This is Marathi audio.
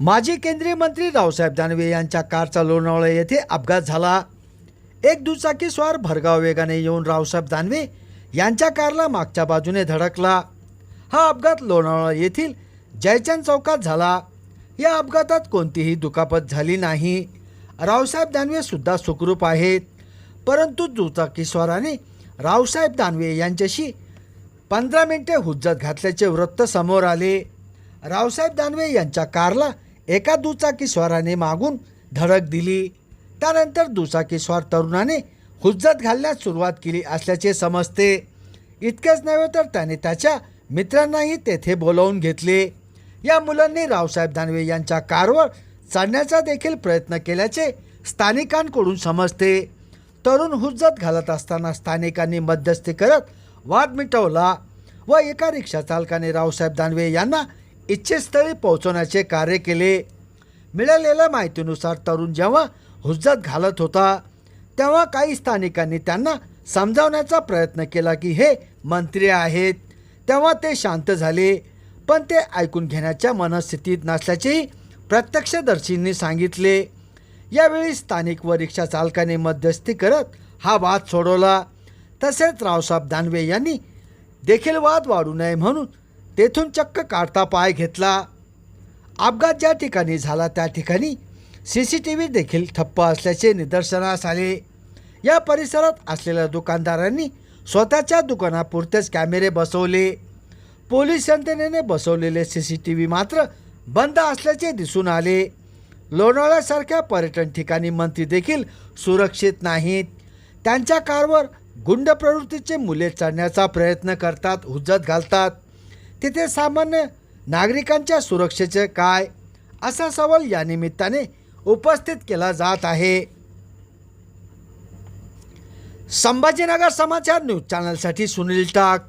माजी केंद्रीय मंत्री रावसाहेब दानवे यांच्या कारचा लोणावळा येथे अपघात झाला. एक दुचाकी स्वार भरगाव वेगाने येऊन रावसाहेब दानवे यांच्या कारला मागच्या बाजूने धडकला. हा अपघात लोणावळा येथील जयचंद चौकात झाला. या अपघातात कोणतीही दुखापत झाली नाही. रावसाहेब दानवे सुद्धा सुखरूप आहेत. परंतु दुचाकीस्वाराने रावसाहेब दानवे यांच्याशी पंधरा मिनिटे हुज्जत घातल्याचे वृत्त समोर आले. रावसाहेब दानवे यांच्या कारला एका दुचाकीस्वाराने मागून धडक दिली. त्यानंतर दुचाकीस्वार तरुणाने हुज्जत घालण्यास सुरुवात केली असल्याचे समजते. इतकेच नव्हे तर त्याने त्याच्या मित्रांनाही तेथे बोलावून घेतले. या मुलांनी रावसाहेब दानवे यांच्या कारवर चढण्याचा देखील प्रयत्न केल्याचे स्थानिकांकडून समजते. तरुण हुज्जत घालत असताना स्थानिकांनी मध्यस्थी करत वाद मिटवला व एका रिक्षा चालकाने रावसाहेब दानवे यांना इच्छेस्थळी पोहोचवण्याचे कार्य केले. मिळालेल्या माहितीनुसार तरुण जेव्हा हुज्जत घालत होता तेव्हा काही स्थानिकांनी त्यांना समजावण्याचा प्रयत्न केला की हे मंत्री आहेत. तेव्हा ते शांत झाले पण ते ऐकून घेण्याच्या मनस्थितीत नसल्याचेही प्रत्यक्षदर्शींनी सांगितले. यावेळी स्थानिक व रिक्षा चालकाने मध्यस्थी करत हा वाद सोडवला. तसेच रावसाहेब दानवे यांनी देखील वाद वाढू नये म्हणून तेथून चक्क काढता पाय घेतला. अपघात ज्या ठिकाणी झाला त्या ठिकाणी सी सी टी व्ही देखील ठप्प असल्याचे निदर्शनास आले. या परिसरात असलेल्या दुकानदारांनी स्वतःच्या दुकानापुरतेच कॅमेरे बसवले. पोलीस यंत्रणेने बसवलेले सी सी टी व्ही मात्र बंद असल्याचे दिसून आले. लोणावळ्यासारख्या पर्यटन ठिकाणी मंत्री देखील सुरक्षित नाहीत. त्यांच्या कारवर गुंड प्रवृत्तीचे मुले चढण्याचा प्रयत्न करतात हुज्जत घालतात. तिथे सामान्य नागरिकांच्या सुरक्षेचे काय? असा सवाल या निमित्ताने उपस्थित केला जात आहे. संभाजीनगर समाचार न्यूज चॅनलसाठी सुनील टाक.